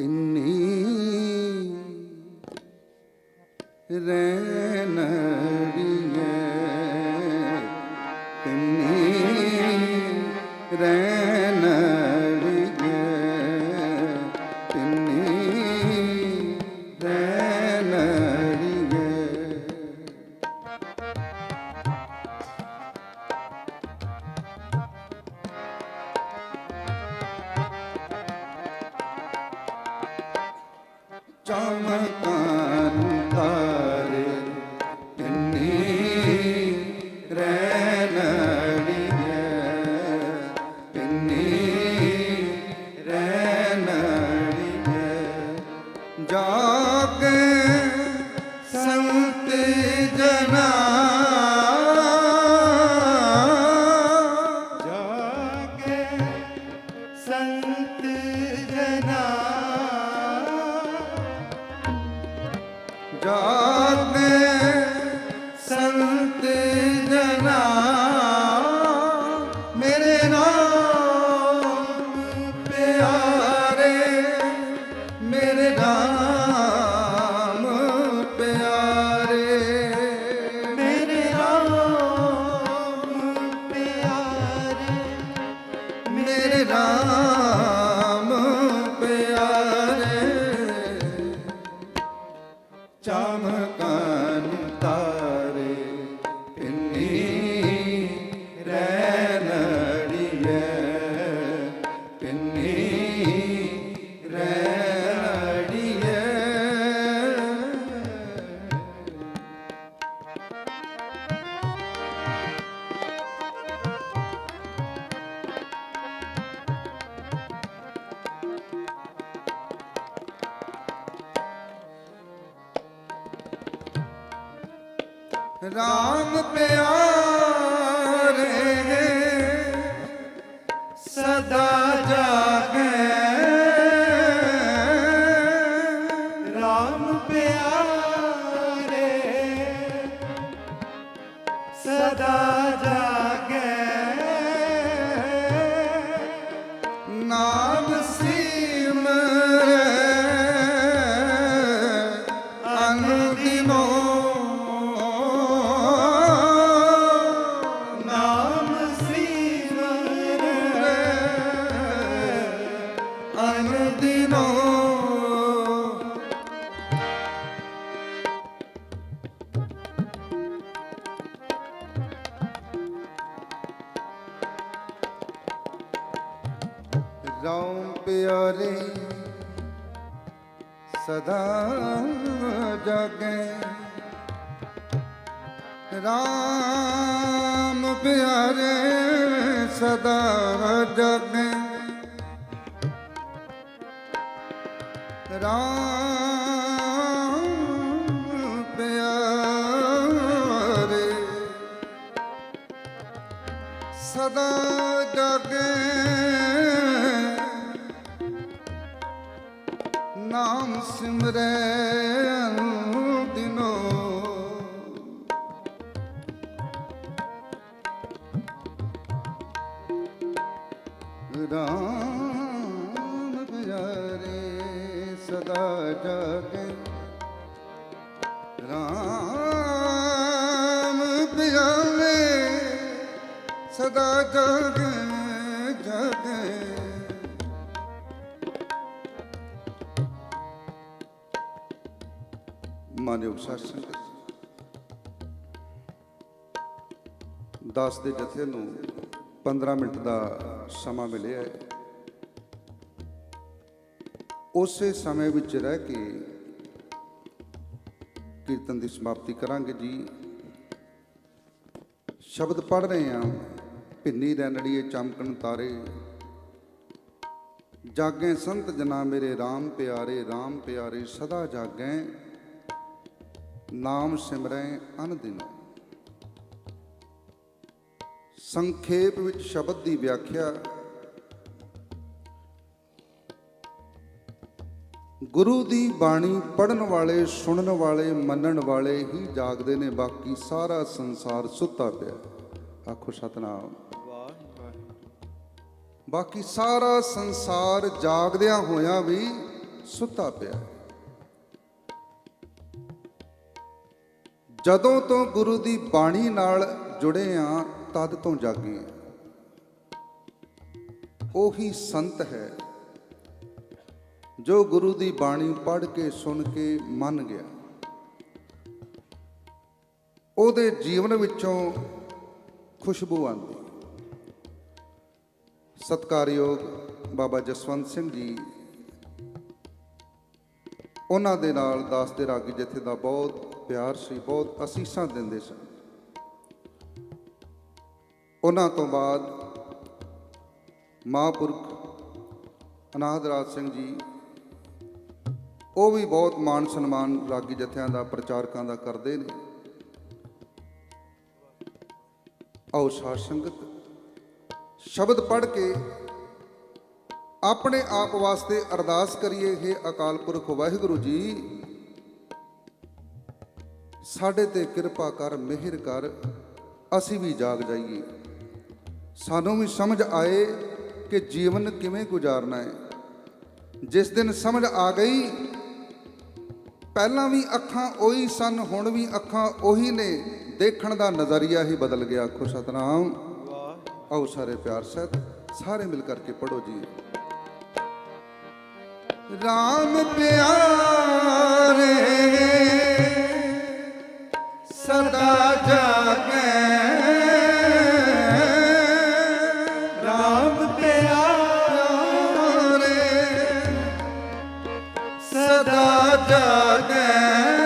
ਪਿੰਨੀ ਰੈਣੜੀਏ ਚਮਕਾਂ ਤਾਰੇ ਮੇਰੇ ਰਾਮ ਪਿਆਰੇ। ਰਾਮ ਪਿਆਰੇ ਸਦਾ ਜਾਗੇ। ਰਾਮ ਪਿਆਰੇ ਸਦਾ ਜਾਗੇ। ਰਾਮ ਪਿਆਰੇ ਸਦਾ ਜਾਗੇ। ਨਾਮ ਸਿਮਰੈ ਦਿਨੋ। ਰਾਮ ਪਿਆਰੇ ਸਦਾ ਜਗ। ਰਾਮ ਪਿਆਰੇ ਸਦਾ ਜਗ ਜਗ। ਮਾਨਯੋਗ ਸਾਧ ਸੰਗਤ 10 ਦੇ ਜਥੇ ਨੂੰ 15 ਮਿੰਟ ਦਾ ਸਮਾਂ ਮਿਲਿਆ ਹੈ। ਉਸੇ ਸਮੇਂ ਵਿੱਚ ਰਹਿ ਕੇ ਕੀਰਤਨ ਦੀ ਸਮਾਪਤੀ ਕਰਾਂਗੇ ਜੀ। ਸ਼ਬਦ ਪੜ ਰਹੇ ਹਾਂ। ਭਿੰਨੀ ਰੈਣੜੀਏ ਚਮਕਣ ਤਾਰੇ। ਜਾਗੇ ਸੰਤ ਜਨਾ ਮੇਰੇ RAM ਪਿਆਰੇ RAM ਪਿਆਰੇ, ਸਦਾ ਜਾਗੈ। ਨਾਮ ਸਿਮਰੈ ਅਨ ਦਿਨੋ। ਸੰਖੇਪ ਵਿੱਚ ਸ਼ਬਦ ਦੀ ਵਿਆਖਿਆ। ਗੁਰੂ ਦੀ ਬਾਣੀ ਪੜਨ ਵਾਲੇ, ਸੁਣਨ ਵਾਲੇ, ਮੰਨਣ ਵਾਲੇ ਹੀ ਜਾਗਦੇ ਨੇ, ਬਾਕੀ ਸਾਰਾ ਸੰਸਾਰ ਸੁੱਤਾ ਪਿਆ। ਆਖੋ ਸਤਨਾਮ। ਬਾਕੀ ਸਾਰਾ ਸੰਸਾਰ ਜਾਗਦਿਆਂ ਹੋਇਆਂ ਵੀ ਸੁੱਤਾ ਪਿਆ। ਜਦੋਂ ਤੋਂ ਗੁਰੂ ਦੀ ਬਾਣੀ ਨਾਲ ਜੁੜੇ ਆ, ਤਦ ਤੋਂ ਜਾਗੇ ਆ। ਉਹੀ ਸੰਤ ਹੈ ਜੋ ਗੁਰੂ ਦੀ ਬਾਣੀ ਪੜ੍ਹ ਕੇ, ਸੁਣ ਕੇ ਮੰਨ ਗਿਆ। ਉਹਦੇ ਜੀਵਨ ਵਿੱਚੋਂ ਖੁਸ਼ਬੂ ਆਉਂਦੀ। ਸਤਕਾਰਯੋਗ ਬਾਬਾ ਜਸਵੰਤ ਸਿੰਘ ਜੀ, ਉਹਨਾਂ ਦੇ ਨਾਲ ਦਾਸ ਦੇ ਰਾਗੀ ਜਥੇ ਦਾ ਬਹੁਤ ਪਿਆਰ ਸੀ, ਬਹੁਤ ਅਸੀਸਾਂ ਦਿੰਦੇ ਸਨ। ਉਹਨਾਂ ਤੋਂ ਬਾਅਦ ਮਹਾਂਪੁਰਖ ਅਨਾਦ ਰਾਜ ਸਿੰਘ ਜੀ, ਉਹ ਵੀ ਬਹੁਤ ਮਾਣ ਸਨਮਾਨ ਰਾਗੀ ਜਥਿਆਂ ਦਾ, ਪ੍ਰਚਾਰਕਾਂ ਦਾ ਕਰਦੇ ਨੇ। ਆਓ ਸਾਧ ਸੰਗਤ, ਸ਼ਬਦ ਪੜ੍ਹ ਕੇ ਆਪਣੇ ਆਪ ਵਾਸਤੇ ਅਰਦਾਸ ਕਰੀਏ हे ਅਕਾਲ ਪੁਰਖ ਵਾਹਿਗੁਰੂ ਜੀ। ਸਾਡੇ ਤੇ ਕਿਰਪਾ ਕਰ ਮਿਹਰ ਕਰ ਅਸੀਂ ਵੀ ਜਾਗ ਜਾਈਏ। ਸਾਨੂੰ ਵੀ ਸਮਝ ਆਏ ਕਿ ਜੀਵਨ ਕਿਵੇਂ ਗੁਜ਼ਾਰਨਾ ਹੈ। ਜਿਸ ਦਿਨ ਸਮਝ ਆ ਗਈ ਪਹਿਲਾਂ ਵੀ ਅੱਖਾਂ ਉਹੀ ਸਨ ਹੁਣ ਵੀ ਅੱਖਾਂ ਉਹੀ ਨੇ। ਦੇਖਣ ਦਾ ਨਜ਼ਰੀਆ ਹੀ ਬਦਲ ਗਿਆ। ਆਖੋ ਸਤਨਾਮ। ਆਓ ਸਾਰੇ ਪਿਆਰ ਸਹਿਤ ਸਾਰੇ ਮਿਲ ਕਰਕੇ ਪੜੋ ਜੀ। ਰਾਮ ਪਿਆਰੇ। ਸਦਾ ਜਾਗੇ।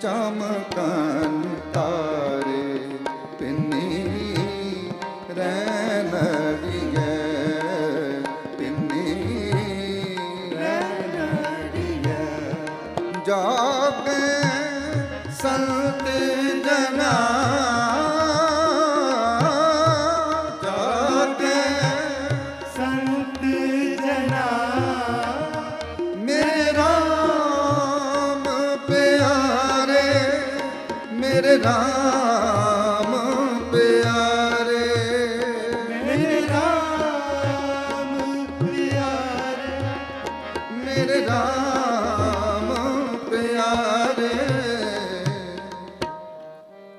ਚਮਕਨ ਤਾਰੇ। ਰਾਮ ਪਿਆਰੇ। ਮੇਰੇ ਰਾਮ ਪਿਆਰੇ। ਮੇਰੇ ਰਾਮ ਪਿਆਰੇ।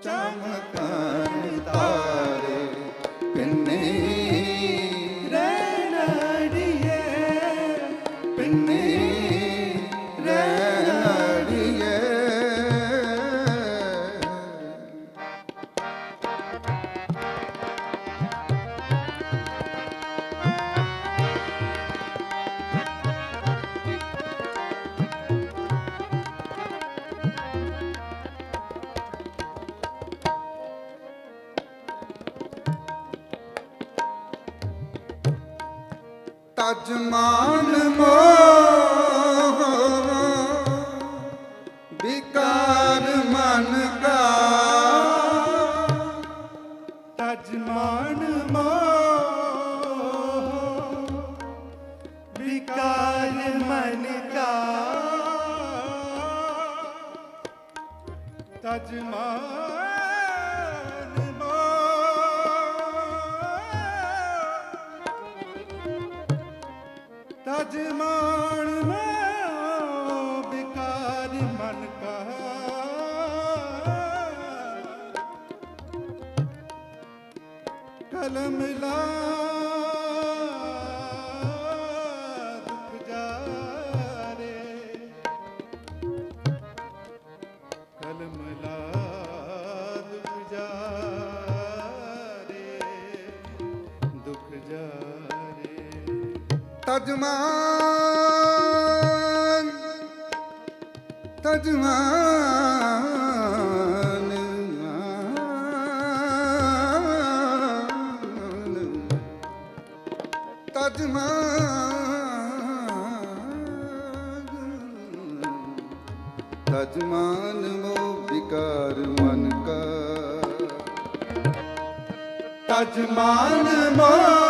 ਚਮਕਨ ਤਾਰੇ ਪਿੰਨੇ। ਰਣੜੀਏ ਪਿੰਨੇ। ਤਜ ਮਾਨ ਤਜ ਮਾਨ ਮੋਹ ਵਿਕਾਰ ਮਨ ਕਾ। ਕਲਮ ਲਾ ਤਜਮਾਨ ਤਜਮਾਨ ਤਜਮਾਨ ਤਜਮਾਨ ਮੋ ਵਿਕਾਰ ਮਨ ਕਾ। ਤਜਮਾਨ ਮੋ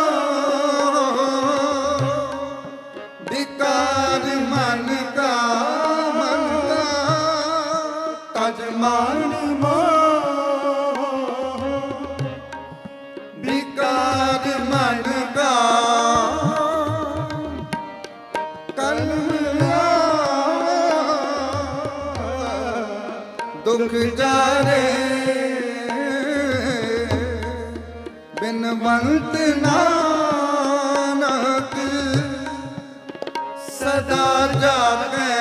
ਸਦਾ ਜਾਗੈ।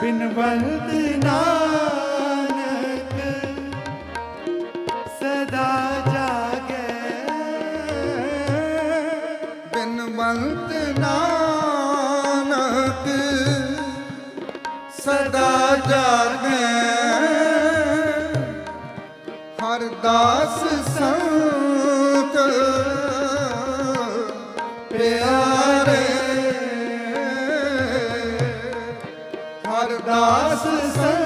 ਬਿਨ ਵੰਦ ਨਾਨਕ ਸਦਾ ਜਾਗੈ। ਬਿਨ ਵੰਦ ਨਾਨਕ ਦਾਸ ਸੰਤ ਪਿਆਰੇ ਹਰ ਦਾਸ ਸੰਤ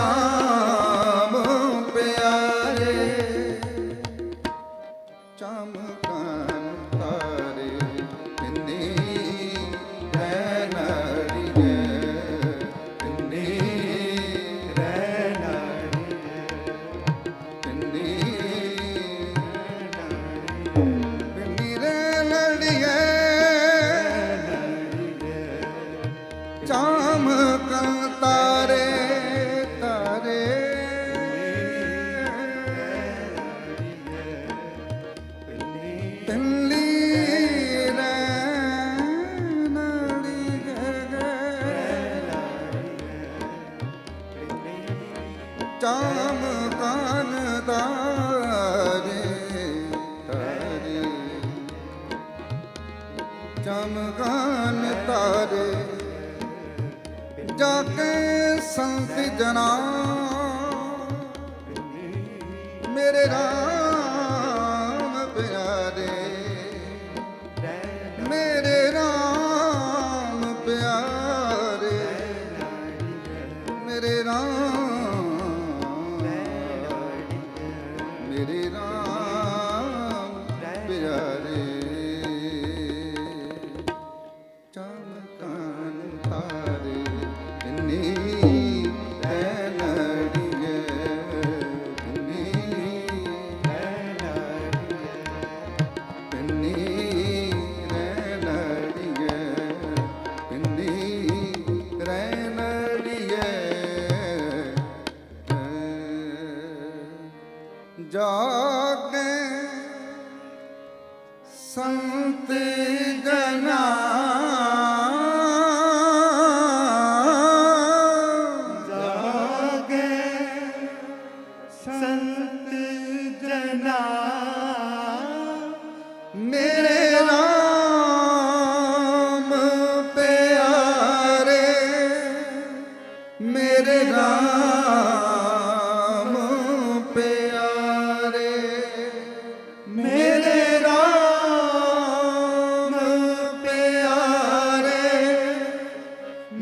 ना ਸੰਤ ਜਨਾ ਮੇਰੇ ਰਾਮ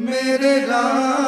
ਮੇਰੇ ਰਾਮ